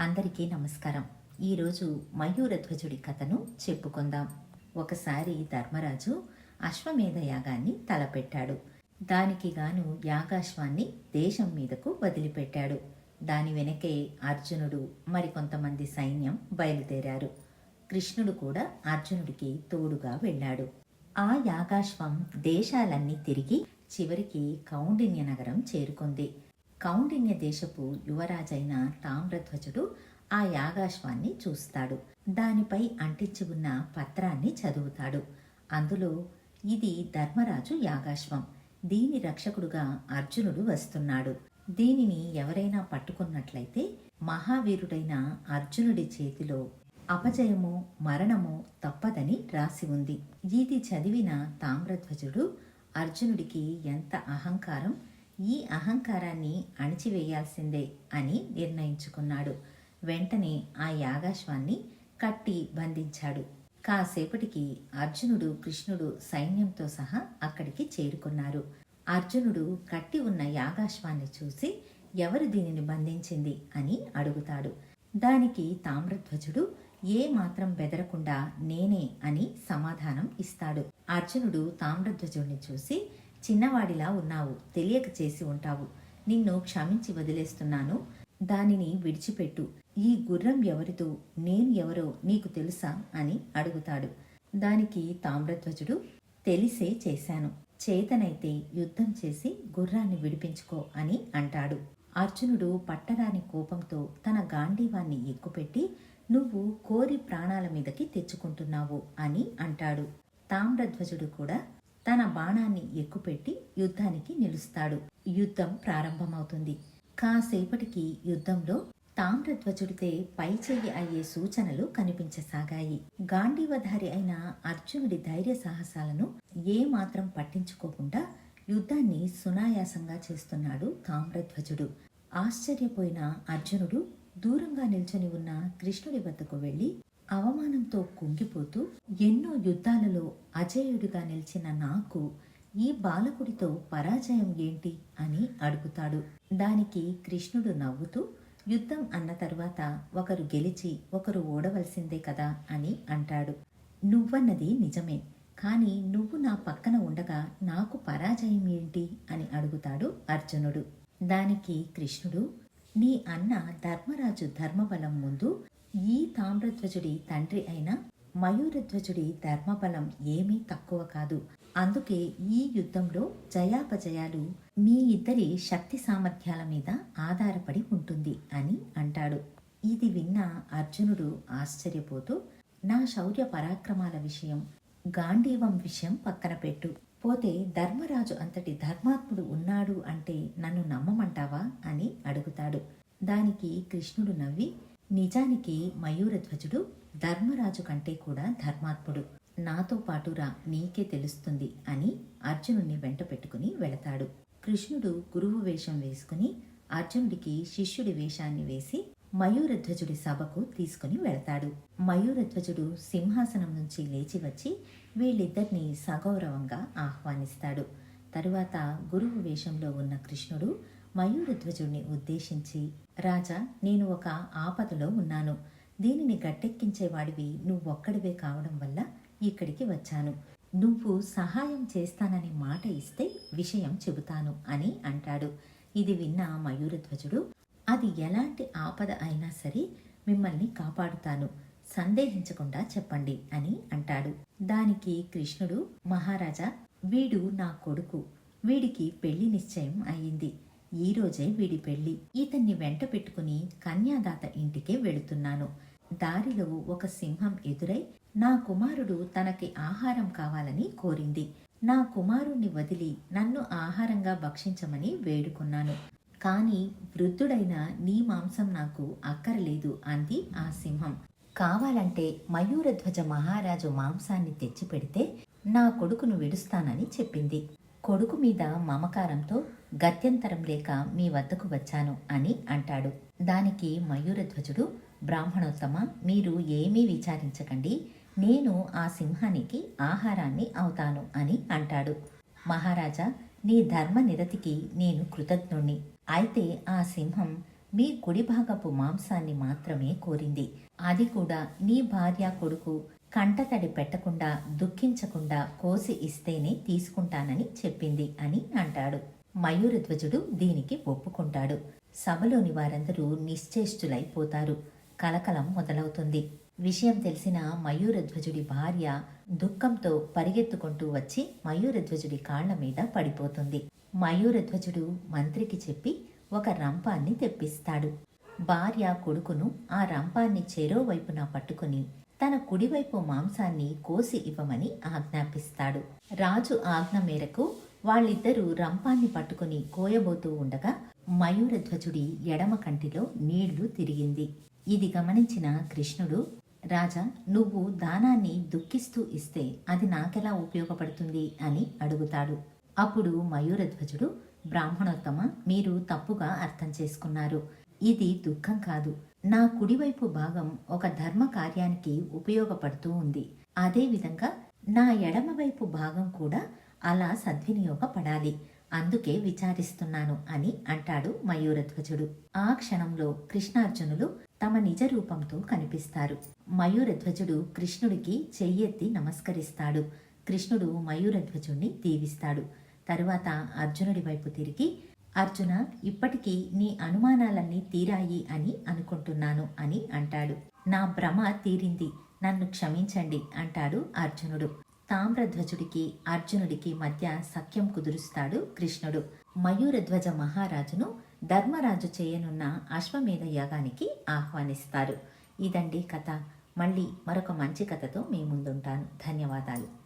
అందరికీ నమస్కారం. ఈరోజు మయూరధ్వజుడి కథను చెప్పుకుందాం. ఒకసారి ధర్మరాజు అశ్వమేధ యాగాన్ని తలపెట్టాడు. దానికి గాను యాగాశ్వాన్ని దేశం మీదకు వదిలిపెట్టాడు. దాని వెనకే అర్జునుడు మరికొంతమంది సైన్యం బయలుదేరారు. కృష్ణుడు కూడా అర్జునుడికి తోడుగా వెళ్ళాడు. ఆ యాగాశ్వం దేశాలన్నీ తిరిగి చివరికి కౌండిన్య నగరం చేరుకుంది. కౌండిన్య దేశపు యువరాజైన తామ్రధ్వజుడు ఆ యాగాశ్వాన్ని చూస్తాడు. దానిపై అంటించి ఉన్న పత్రాన్ని చదువుతాడు. అందులో ఇది ధర్మరాజు యాగాశ్వం. దీని రక్షకుడుగా అర్జునుడు వస్తున్నాడు. దీనిని ఎవరైనా పట్టుకున్నట్లయితే మహావీరుడైన అర్జునుడి చేతిలో అపజయము మరణము తప్పదని రాసి ఉంది. ఇది చదివిన తామ్రధ్వజుడు అర్జునుడికి ఎంత అహంకారం ఈ అహంకారాన్ని అణిచివేయాల్సిందే అని నిర్ణయించుకున్నాడు. వెంటనే ఆ యాగాశ్వాన్ని కట్టి బంధించాడు. కాసేపటికి అర్జునుడు కృష్ణుడు సైన్యంతో సహా అక్కడికి చేరుకున్నారు. అర్జునుడు కట్టి ఉన్న యాగాశ్వాన్ని చూసి ఎవరు దీనిని బంధించింది అని అడుగుతాడు. దానికి తామ్రధ్వజుడు ఏ మాత్రం బెదరకుండా నేనే అని సమాధానం ఇస్తాడు. అర్జునుడు తామ్రధ్వజుడిని చూసి చిన్నవాడిలా ఉన్నావు తెలియక చేసి ఉంటావు. నిన్ను క్షమించి వదిలేస్తున్నాను. దానిని విడిచిపెట్టు. ఈ గుర్రం ఎవరితో నేను ఎవరో నీకు తెలుసా అని అడుగుతాడు. దానికి తామ్రధ్వజుడు తెలిసే చేశాను. చేతనైతే యుద్ధం చేసి గుర్రాన్ని విడిపించుకో అని అంటాడు. అర్జునుడు పట్టరాని కోపంతో తన గాంధీవాన్ని ఎక్కుపెట్టి నువ్వు కోరి ప్రాణాల మీదకి తెచ్చుకుంటున్నావు అని అంటాడు. తామ్రధ్వజుడు కూడా తన బాణాన్ని ఎక్కుపెట్టి యుద్ధానికి నిలుస్తాడు. యుద్ధం ప్రారంభమవుతుంది. కాసేపటికి యుద్ధంలో తామ్రధ్వజుడితే పైచెయ్యి అయ్యే సూచనలు కనిపించసాగాయి. గాంధీవధారి అయిన అర్జునుడి ధైర్య సాహసాలను ఏ మాత్రం పట్టించుకోకుండా యుద్ధాన్ని సునాయాసంగా చేస్తున్నాడు తామ్రధ్వజుడు. ఆశ్చర్యపోయిన అర్జునుడు దూరంగా నిల్చొని ఉన్న కృష్ణుడి వద్దకు వెళ్ళి అవమానంతో కుంగిపోతూ ఎన్నో యుద్ధాలలో అజేయుడిగా నిలిచిన నాకు ఈ బాలకుడితో పరాజయం ఏంటి అని అడుగుతాడు. దానికి కృష్ణుడు నవ్వుతూ యుద్ధం అన్న తర్వాత ఒకరు గెలిచి ఒకరు ఓడవలసిందే కదా అని అంటాడు. నువ్వన్నది నిజమే కానీ నువ్వు నా పక్కన ఉండగా నాకు పరాజయం ఏంటి అని అడుగుతాడు అర్జునుడు. దానికి కృష్ణుడు నీ అన్న ధర్మరాజు ధర్మబలం ముందు ఈ తామ్రధ్వజుడి తండ్రి అయిన మయూరధ్వజుడి ధర్మబలం ఏమీ తక్కువ కాదు. అందుకే ఈ యుద్ధంలో జయాపజయాలు మీ ఇద్దరి శక్తి సామర్థ్యాల మీద ఆధారపడి ఉంటుంది అని అంటాడు. ఇది విన్న అర్జునుడు ఆశ్చర్యపోతూ నా శౌర్య పరాక్రమాల విషయం గాంధీవం విషయం పక్కన పెట్టు. పోతే ధర్మరాజు అంతటి ధర్మాత్ముడు ఉన్నాడు అంటే నన్ను నమ్మమంటావా అని అడుగుతాడు. దానికి కృష్ణుడు నవ్వి నిజానికి మయూరధ్వజుడు ధర్మరాజు కంటే కూడా ధర్మాత్ముడు. నాతో పాటు రా నీకే తెలుస్తుంది అని అర్జునుడిని వెంట పెట్టుకుని వెళతాడు. కృష్ణుడు గురువు వేషం వేసుకుని అర్జునుడికి శిష్యుడి వేషాన్ని వేసి మయూరధ్వజుడి సభకు తీసుకుని వెళతాడు. మయూరధ్వజుడు సింహాసనం నుంచి లేచి వచ్చి వీళ్ళిద్దరినీ సగౌరవంగా ఆహ్వానిస్తాడు. తరువాత గురువు వేషంలో ఉన్న కృష్ణుడు మయూరధ్వజుణ్ణి ఉద్దేశించి రాజా నేను ఒక ఆపదలో ఉన్నాను. దీనిని గట్టెక్కించేవాడివి నువ్వొక్కడివే కావడం వల్ల ఇక్కడికి వచ్చాను. నువ్వు సహాయం చేస్తానని మాట ఇస్తే విషయం చెబుతాను అని అంటాడు. ఇది విన్న మయూరధ్వజుడు అది ఎలాంటి ఆపద అయినా సరే మిమ్మల్ని కాపాడుతాను. సందేహించకుండా చెప్పండి అని అంటాడు. దానికి కృష్ణుడు మహారాజా వీడు నా కొడుకు. వీడికి పెళ్ళి నిశ్చయం అయింది ఈ వీడి పెళ్ళి ఇతన్ని వెంట పెట్టుకుని కన్యాదాత ఇంటికే వెళుతున్నాను. దారిలో ఒక సింహం ఎదురై నా కుమారుడు తనకి ఆహారం కావాలని కోరింది. నా కుమారుణ్ణి వదిలి నన్ను ఆహారంగా భక్షించమని వేడుకున్నాను. కానీ వృద్ధుడైన నీ మాంసం నాకు అక్కరలేదు అంది ఆ సింహం. కావాలంటే మయూరధ్వజ మహారాజు మాంసాన్ని తెచ్చిపెడితే నా కొడుకును విడుస్తానని చెప్పింది. కొడుకు మీద మమకారంతో గత్యంతరం లేక మీ వద్దకు వచ్చాను అని అంటాడు. దానికి మయూరధ్వజుడు బ్రాహ్మణోత్తమ మీరు ఏమీ విచారించకండి. నేను ఆ సింహానికి ఆహారాన్ని అవుతాను అని అంటాడు. మహారాజా నీ ధర్మ నిరతికి నేను కృతజ్ఞుణ్ణి. అయితే ఆ సింహం మీ కుడి భాగపు మాంసాన్ని మాత్రమే కోరింది. అది కూడా నీ భార్య కొడుకు కంటతడి పెట్టకుండా దుఃఖించకుండా కోసి ఇస్తేనే తీసుకుంటానని చెప్పింది అని అంటాడు. మయూరధ్వజుడు దీనికి ఒప్పుకుంటాడు. సభలోని వారందరూ నిశ్చేష్టులైపోతారు. కలకలం మొదలవుతుంది. విషయం తెలిసిన మయూరధ్వజుడి భార్య దుఃఖంతో పరిగెత్తుకుంటూ వచ్చి మయూరధ్వజుడి కాళ్ళ మీద పడిపోతుంది. మయూరధ్వజుడు మంత్రికి చెప్పి ఒక రంపాన్ని తెప్పిస్తాడు. భార్య కొడుకును ఆ రంపాన్ని చెరో వైపున పట్టుకుని తన కుడివైపు మాంసాన్ని కోసి ఇవ్వమని ఆజ్ఞాపిస్తాడు. రాజు ఆజ్ఞ మేరకు వాళ్ళిద్దరూ రంపాన్ని పట్టుకుని కోయబోతూ ఉండగా మయూరధ్వజుడి ఎడమ కంటిలో నీళ్ళు తిరిగింది. ఇది గమనించిన కృష్ణుడు రాజా నువ్వు దానాన్ని దుఃఖిస్తూ ఇస్తే అది నాకెలా ఉపయోగపడుతుంది? అని అడుగుతాడు. అప్పుడు మయూరధ్వజుడు బ్రాహ్మణోత్తమ మీరు తప్పుగా అర్థం చేసుకున్నారు. ఇది దుఃఖం కాదు. నా కుడివైపు భాగం ఒక ధర్మ కార్యానికి ఉపయోగపడుతూ ఉంది. అదేవిధంగా నా ఎడమవైపు భాగం కూడా అలా సద్వినియోగపడాలి. అందుకే విచారిస్తున్నాను అని అంటాడు మయూరధ్వజుడు. ఆ క్షణంలో కృష్ణార్జునులు తమ నిజ రూపంతో కనిపిస్తారు. మయూరధ్వజుడు కృష్ణుడికి చెయ్యెత్తి నమస్కరిస్తాడు. కృష్ణుడు మయూరధ్వజుణ్ణి దీవిస్తాడు. తరువాత అర్జునుడి వైపు తిరిగి అర్జున ఇప్పటికీ నీ అనుమానాలన్నీ తీరాయి అని అనుకుంటున్నాను అని అంటాడు. నా భ్రమ తీరింది. నన్ను క్షమించండి అంటాడు అర్జునుడు. తామ్రధ్వజుడికి అర్జునుడికి మధ్య సఖ్యం కుదురుస్తాడు కృష్ణుడు. మయూరధ్వజ మహారాజును ధర్మరాజు చేయనున్న అశ్వమేధ యాగానికి ఆహ్వానిస్తారు. ఇదండి కథ. మళ్ళీ మరొక మంచి కథతో మీ ముందుంటాను. ధన్యవాదాలు.